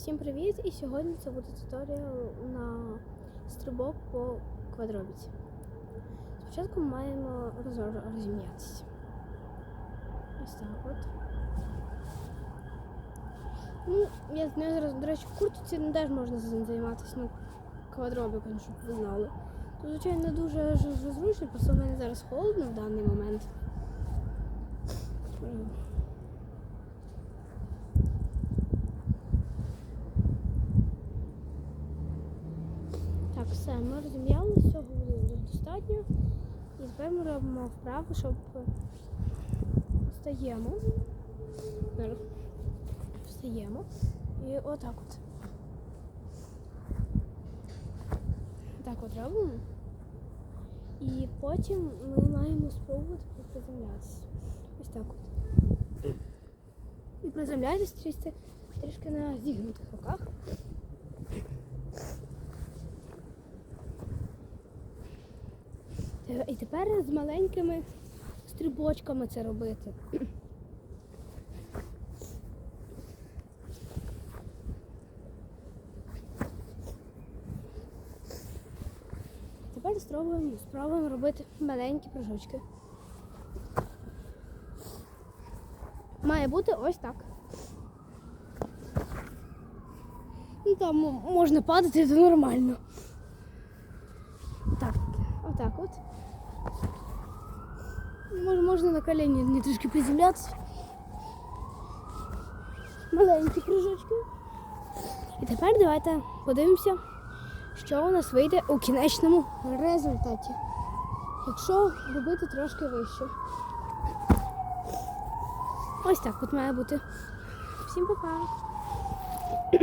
Всім привіт! І сьогодні це буде туторіал на стрибок по квадробіці. Спочатку ми маємо розім'ятися. Ось так от. Ну, я знаю зараз, до речі, в куртці не теж можна займатися, ну, квадробіком, щоб ви знали. Тут, звичайно, дуже зручно, просто в мене зараз холодно в даний момент. Так, все, ми розім'яли, цього буде достатньо. І ми робимо вправу, щоб встаємо. Встаємо. І отак от. Так от робимо. І потім ми маємо спробувати приземлятися. Ось так от. І приземляйтесь трішки, на зігнутих І тепер з маленькими стрибочками це робити. Тепер спробуємо, спробуємо робити маленькі прыжочки. Має бути ось так. Ну там можна падати, це нормально. Так, отак от. Може, можна на коліні не трішки приземлятися. Маленькі кружочки. І тепер давайте подивимося, що у нас вийде у кінечному результаті. Якщо робити трошки вище. Ось так от має бути. Всім па-па!